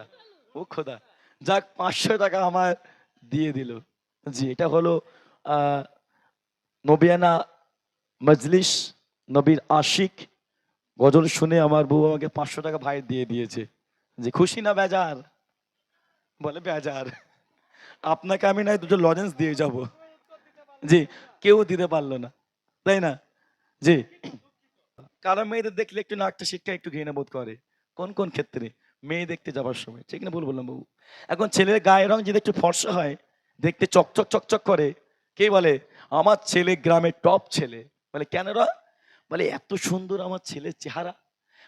মাশাল্লাহ ও খোদা। যাক, পাঁচশো টাকা আমার দিয়ে দিল। জি, এটা হলো নবিয়ানা মজলিস, নবীর আশিক। গজল শুনে আমার বউ আমাকে পাঁচশো টাকা ভাই দিয়ে দিয়েছে। যে খুশি না বেজার? বলে বেজার। আপনাকে আমি নয় দুটো লজেন্স দিয়ে যাব। জি, কেউ দিতে পারল না। তাই না? জি। কারও মেয়েদের দেখলে একটু নাকটা শিক্ষা একটু ঘৃণা বোধ করে। কোন কোন ক্ষেত্রে? মেয়ে দেখতে যাবার সময়। ঠিক না ভুল বললাম বাবু? এখন ছেলের গায়ের রং যদি একটু ফর্সা হয়, দেখতে চকচক চকচক করে, কে বলে? আমার ছেলে গ্রামের টপ ছেলে। বলে, কেন রা? বলে, এত সুন্দর আমার ছেলের চেহারা।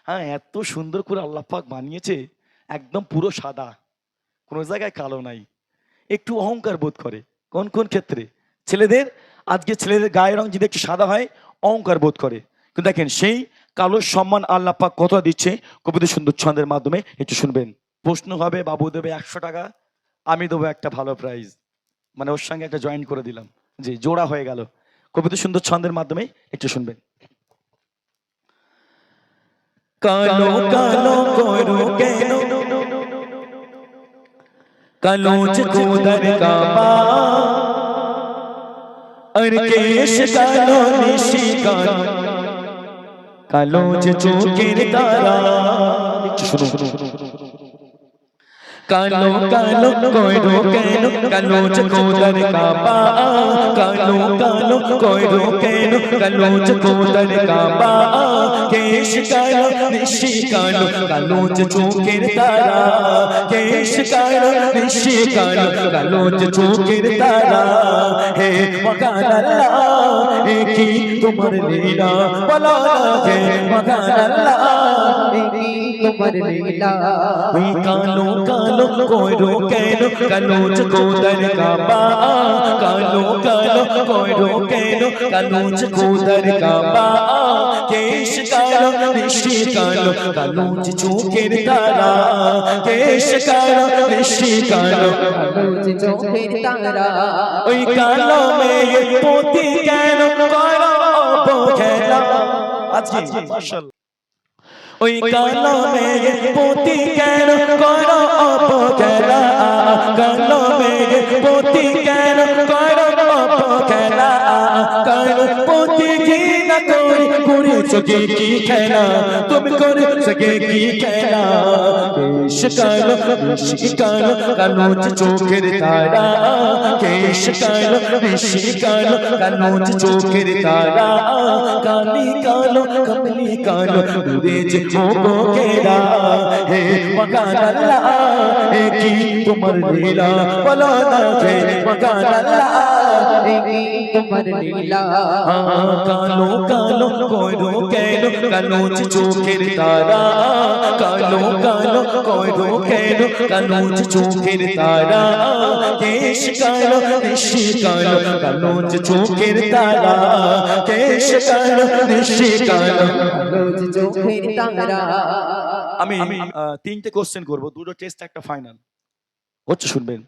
হ্যাঁ এত সুন্দর করে আল্লাহ পাক বানিয়েছে, একদম পুরো সাদা। কোনো জায়গায় কালো নাই। একটু অহংকার বোধ করে। কোন কোন ক্ষেত্রে? ছেলেদের, আজকে ছেলেদের গায়ের রং যদি একটু সাদা হয়, অহংকার বোধ করে। কিন্তু দেখেন, সেই কালো সম্মান আল্লাহ পাক কত দিচ্ছে? কবিতা সুন্দর ছন্দের মাধ্যমে একটু শুনবেন। প্রশ্ন হবে বাবু দেবে একশো টাকা? আমি দেবো একটা ভালো প্রাইজ মানে ওর সঙ্গে একটা জয়েন করে দিলাম। জি জোড়া হয়ে গেল। কবিতা সুন্দর ছন্দের মাধ্যমে একটু শুনবেন। কালো কালো করো কেন? কালো চকুদার কাবা আর কেশ কালো নিশি কালো। কালো যে চোখের তারা শুনো কালো কালো কইরো কেন কালো চকোদর কাবা কালো কালো কইরো কেন কালো চকোদর কাবা কেশ কালো নিশি কালো কালো যে চোখের তারা। কেশ কালো নিশি কালো কালো যে চোখের তারা। হে মকান আল্লাহ তোমার লীলা। বলো হে মকান কালো কালো কেন? কালো চকোদর কাবা। কইরো কেন কালো চকোদর কাবা কেশ কালো নিশি কালো যে চোখের তারা কেশ কালো নিশি কালো যে চোখের তারা ওই কালো মেয়ে পতি কেন করো অবহেলা আজকে মাশাআল্লাহ ওই কালো মেয়ে পতি কেন করো অবহেলা কালো মেয়ে পতি কেন করো কালো পতি ঘৃণা করি করেছ কি কি খেলা? তুমি করেছ কি কি খেলা? কেশ কালো ঋষি কালো কালো যে চোখের তারা। কেশ কালো ঋষি কালো কালো যে চোখের তারা। কালি কালো কমলি কালো, দূরে যে হোগো কেরা? হে মকান আল্লাহ হে কি তোমার লীলা? তোমার লীলা কালো কালো কইরো কেন কালো চোখের তারা কালো কালো কইরো কেন কালো চোখের তারা কেশ কালো নিশি কালো কালো চোখের তারা কেশ কালো নিশি কালো চোখের তারা আমি আহ, তিনটে কোশ্চেন করব। দুটো টেস্ট একটা ফাইনাল হচ্ছে শুনবেন।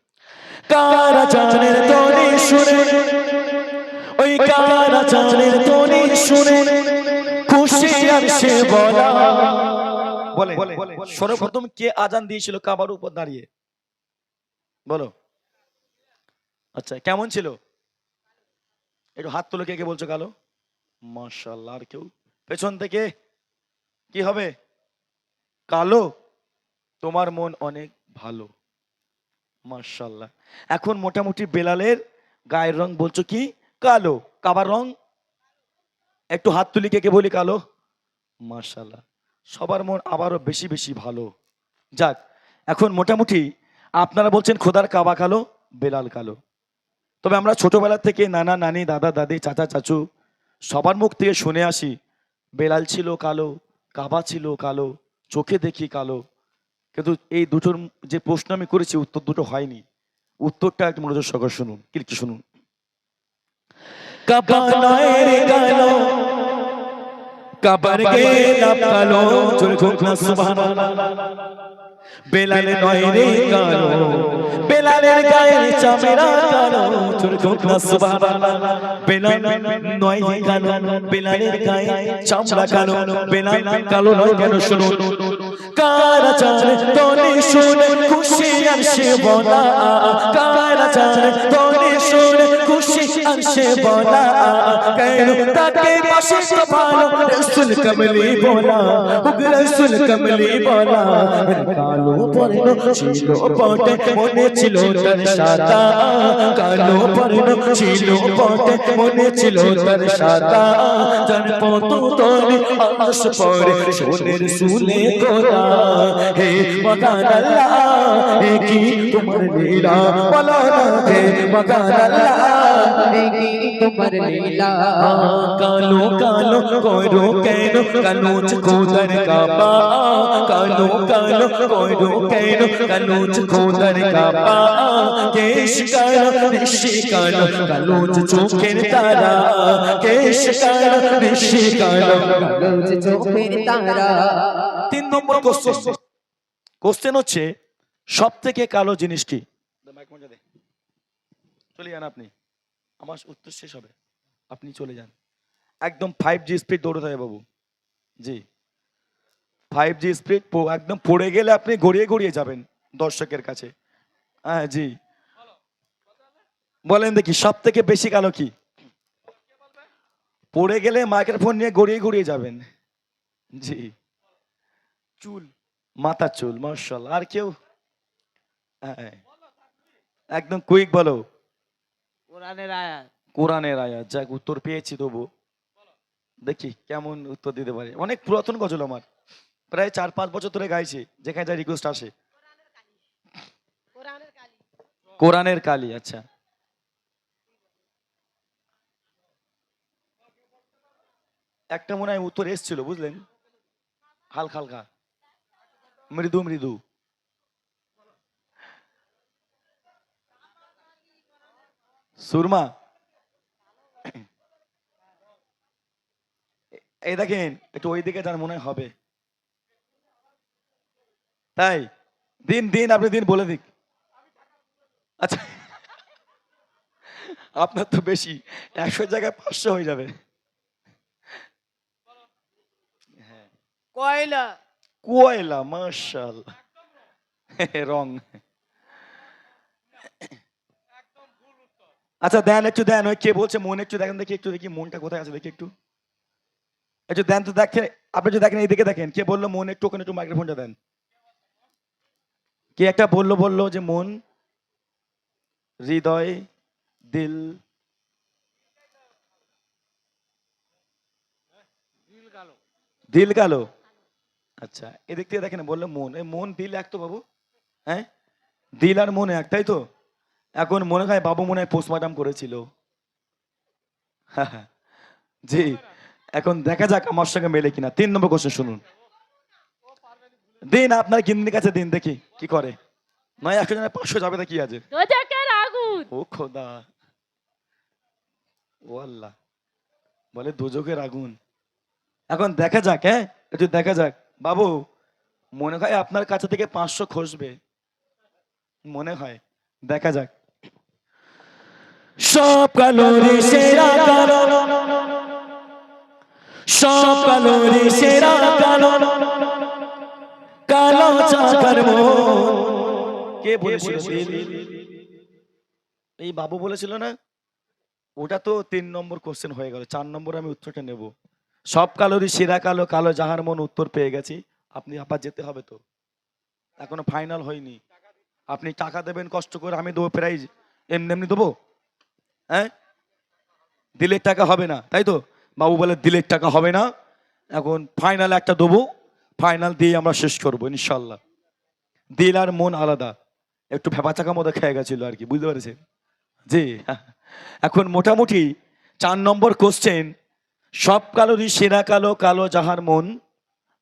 কারা জানের তনি শুনে? ওই কারা জানের তনি শুনে? খুশি আর সে বলা? বলে? সর্বপ্রথম কে আজান দিয়েছিল কাবার উপর দাঁড়িয়ে? বলো। আচ্ছা কেমন ছিল? একটু হাত তুলে কে কে বলছো কালো? মাশাল্লাহ আর কেউ? পেছন থেকে? কি হবে? কালো? তোমার মন অনেক ভালো। মার্শাল্লাহ এখন মোটামুটি বেলালের গায়ের রং বলছো কি? কালো। কাবার রং? একটু হাত তুলি কে বলি কালো? মার্শাল্লাহ সবার মন আবারও বেশি বেশি ভালো। যাক, এখন মোটামুটি আপনারা বলছেন খোদার কাবা কালো, বেলাল কালো। তবে আমরা ছোটবেলা থেকে নানা নানি, দাদা, দাদি, চাচা, চাচু সবার মুখ থেকে শুনে আসি, বেলাল ছিল কালো, কাবা ছিল কালো, চোখে দেখি কালো। কিন্তু এই দুটোর যে প্রশ্ন আমি করেছি, উত্তর দুটো হয়নি। উত্তরটা একটু মনোযোগ সকাল শুনুন। কি শুনুন? কাবার গেলাম কালো জোরে হোক না সুবহানাল্লাহ। বেলালে নয় রে কালো বেলালের গায়ের চামড়া কালো জোরে হোক না সুবহানাল্লাহ। বেলাল নয় রে কালো বেলালের গায়ে চামড়া কালো বেলাল কালো নয় কেন শুনুন? কারা জানে তনি শুনে খুশি আসে বলা কারা জানে তনি শুনে আসে বলা কেন তাকে তো ভালো রসুল কমলি বলা হুক রসুল কমলি বলা ছিল পটে মনে ছিল তার সাদা কালো ছিল পটে মনে হে মগান আল্লাহ কি তোমার লীলা কালো কালো করো কেন কানুজ খোদার কাবা কালো কালো করো কেন কানুজ খোদার কাবা কেশ কালো ঋষি কালো কানুজ চোখের তারা কেশ কালো ঋষি কালো রোজ চোখের তারা তিন নম্বর কোশ্চেন কোশ্চেন হচ্ছে সব থেকে কালো জিনিস কি? চলে যান আপনি। আমার উত্তর শেষ হবে। আপনি চলে যান। একদম ফাইভ জি স্পিড দৌড়তে হবে বাবু। জি। ফাইভ জি স্পিড একদম পড়ে গেলে আপনি গড়িয়ে গড়িয়ে যাবেন দর্শকের কাছে। হ্যাঁ জি। বলেন দেখি সব থেকে বেশি কালো কি? পড়ে গেলে মাইক্রোফোন নিয়ে গড়িয়ে গড়িয়ে যাবেন। জি। চুল। মাথার চুল মার্শাল আর কেউ? হ্যাঁ। একদম কুইক বলো। কোরআনের আয়াত। কোরআনের আয়াত যাক উত্তর পেয়েছি তবু। দেখি কেমন উত্তর দিতে পারে। অনেক পুরাতন গজল আমার। প্রায় চার পাঁচ বছর ধরে গাইছি যেখানে যা রিকোয়েস্ট আসে। কোরআনের কালি আচ্ছা। একটা মনে হয় উত্তর এসছিল বুঝলেন? হালকা হালকা। মৃদু মৃদু। সুরমা। এই দেখেন একটু ওই দিকে যার মনে হবে। তাই দিন দিন আপনি দিন বলে দিক। আচ্ছা আপনার তো বেশি একশো জায়গায় পাঁচশো হয়ে যাবে। কয়লা? কয়লা মার্শাল রং। আচ্ছা দেন একটু, দেন, ওই কে বলছে, মন একটু দেখেন, দেখি একটু, দেখি মনটা কোথায় আছে, দেখি একটু। একটু দেন তো দেখেন আপনি যদি দেখেন, এইদিকে দেখেন, কে বলল মন একটু, ওখানে একটু মাইক্রোফোনটা দেন। কে একটা বলল বলল যে মন, হৃদয়, দিল। দিল গেল। আচ্ছা এদিক থেকে দেখেন, বলল মন, এই মন, দিল এক তো বাবু হ্যাঁ? দিল আর মন এক, তাই তো? এখন মনে হয় বাবু মনে হয় পোস্টমার্টাম করেছিল। জি এখন দেখা যাক আমার সঙ্গে মেলে কিনা। তিন নম্বর কোশ্চেন শুনুন। দিন আপনার গিন্নির কাছে দিন দেখি কি করে। নয় একশো জনের পাঁচশো যাবে না কি আছে? আগুন ও খোদা। ও আল্লাহ। বলে দুজকের আগুন এখন দেখা যাক হ্যাঁ? একটু দেখা যাক। বাবু মনে হয় আপনার কাছে থেকে পাঁচশো খসবে। মনে হয়। দেখা যাক। সব কালোরে সেরা কালো। সব কালোরে সেরা কালো। কালো চাকার কে বলেছিল এই বাবু বলেছিল না? ওটা তো তিন নম্বর কোশ্চেন হয়ে গেল। চার নম্বর আমি উত্তরটা নেব। সব কালোরই সেরা কালো কালো যাহার মন উত্তর পেয়ে গেছি। আপনি আবার যেতে হবে তো। এখনও ফাইনাল হয়নি। আপনি টাকা দেবেন কষ্ট করে আমি দেবো প্রাইজ এমনি এমনি দেবো? হ্যাঁ? দিলের টাকা হবে না, তাই তো? বাবু বলে দিলের টাকা হবে না। এখন ফাইনাল একটা দেবো ফাইনাল দিয়ে আমরা শেষ করব ইনশাল্লাহ দিল আর মন আলাদা। একটু ভেপা চাকা মতো খেয়ে গেছিল আর কি, বুঝতে পেরেছেন? জি এখন মোটামুটি চার নম্বর কোশ্চেন সব কালোরই সেরা কালো কালো যাহার মন,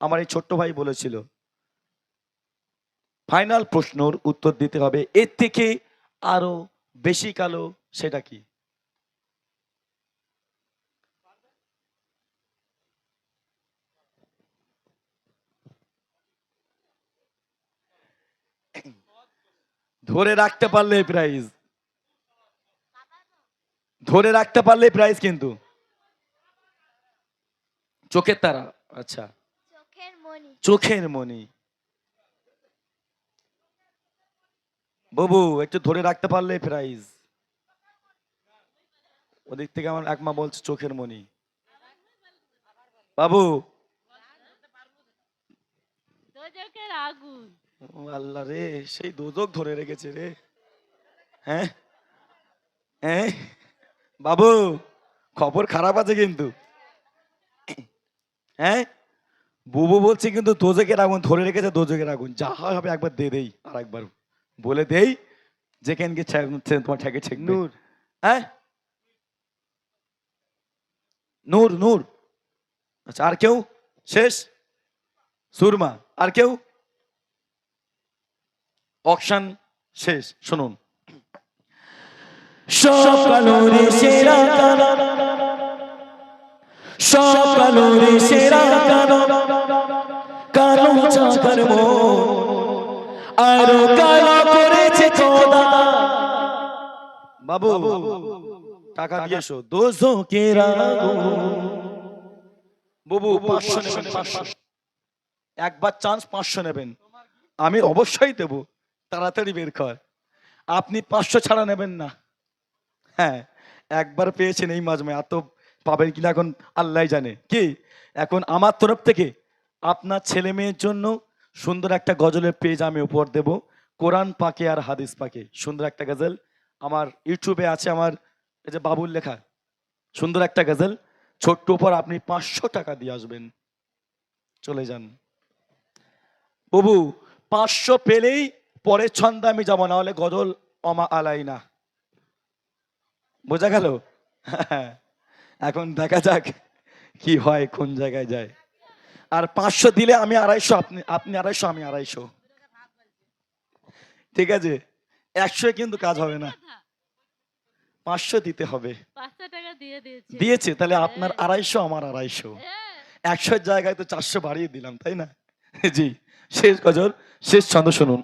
আমার এই ছোট্ট ভাই বলেছিল। ফাইনাল প্রশ্নর উত্তর দিতে হবে, এর থেকে আরও বেশি কালো সেটা কি? ধরে রাখতে পারলে প্রাইজ ধরে রাখতে পারলে প্রাইজ কিন্তু। চোখের তারা আচ্ছা। চোখের মনি বাবু একটু ধরে রাখতে পারলে প্রাইজ ওদিক থেকে আমার একমা বলছে চোখের মনি বাবু। আগুন। আল্লাহ রে সেই দোজক ধরে রেখেছে রে। হ্যাঁ? হ্যাঁ? বাবু খবর খারাপ আছে কিন্তু। হ্যাঁ? বুবু বলছে কিন্তু দোজকের আগুন ধরে রেখেছে দোজকের আগুন। যা হয় হবে একবার দে দেই আর একবার বলে দেই যেখানকে তোমার ঠেকে ঠেক নূর। হ্যাঁ? নূর নূর। আচ্ছা আর কেউ? শেষ? সুরমা আর কেউ? অকশন শেষ শুনুন। সেরা সেরা কালো কালো চাকার মন আরও কালো করেছে খোদা। বাবু টাকা দিয়েছ। দোজো কেরা বাবু পাঁচশো নেবেন। পাঁচশো। একবার চান্স পাঁচশো নেবেন। আমি অবশ্যই দেব। তাড়াতাড়ি বের কর। আপনি পাঁচশো ছাড়া নেবেন না। হ্যাঁ একবার পেয়েছেন এই মাজমে এত পাবেন কিনা এখন আল্লাহ জানে। কি? এখন আমার তরফ থেকে আপনার ছেলে মেয়ের জন্য সুন্দর একটা গজলের পেজ আমি উপহার দেব। কোরআন পাকে আর হাদিস পাকে। সুন্দর একটা গজল। আমার ইউটিউবে আছে আমার, এই যে বাবুর লেখা। সুন্দর একটা গজল। ছোট্ট উপর আপনি পাঁচশো টাকা দিয়ে আসবেন। চলে যান। বাবু, পাঁচশো পেলেই পরের ছন্দে আমি যাব না হলে গজল অমা আলাই না। বোঝা গেল? এখন দেখা যাক কি হয় কোন জায়গায় যায়। আর পাঁচশো দিলে আমি আড়াইশো আপনি আপনি আড়াইশো আমি আড়াইশো। ঠিক আছে? একশো কিন্তু কাজ হবে না। পাঁচশো দিতে হবে। দিয়েছে। তাহলে আপনার আড়াইশো আমার আড়াইশো। হ্যাঁ, একশোর জায়গায় তো চারশো বাড়িয়ে দিলাম তাই না? জি শেষ গজল শেষ ছন্দ শুনুন।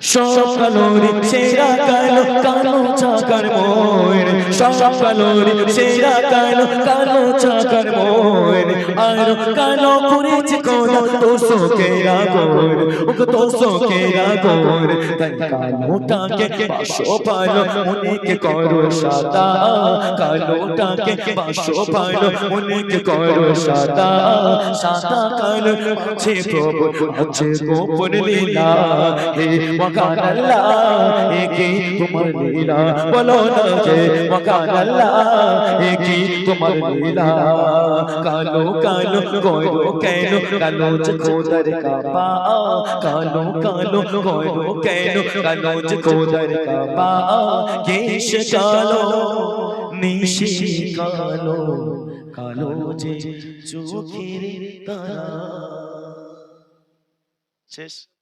সব কালোরি সেরা কালো কালো চাকার ময়ূর। সব কালোরি সেরা কালো কালো চাকার ময়ূর। আর কালো করেছে কোনা তো সোকে রাগোর ওকে তো সোকে রাগোর তাই কালোটাকে বাসো পালো মনেকে করো সাদা। কালোটাকে বাসো পালো মনেকে করো সাদা। সাদা কালো আছে প্রভু আছে গোপন লীলা। হে মকান আল্লাহ এ কি তোমার লীলা। বলো না হে মকান আল্লাহ এ কি তোমার লীলা। কালো কালো কইরো কেন? কালো যে খোদার কাবা কালো কালো কইরো কেন? কালো যে খোদার কাবা কেশ কালো নিশি কালো। কালো যে চোখের তারা। শেষ।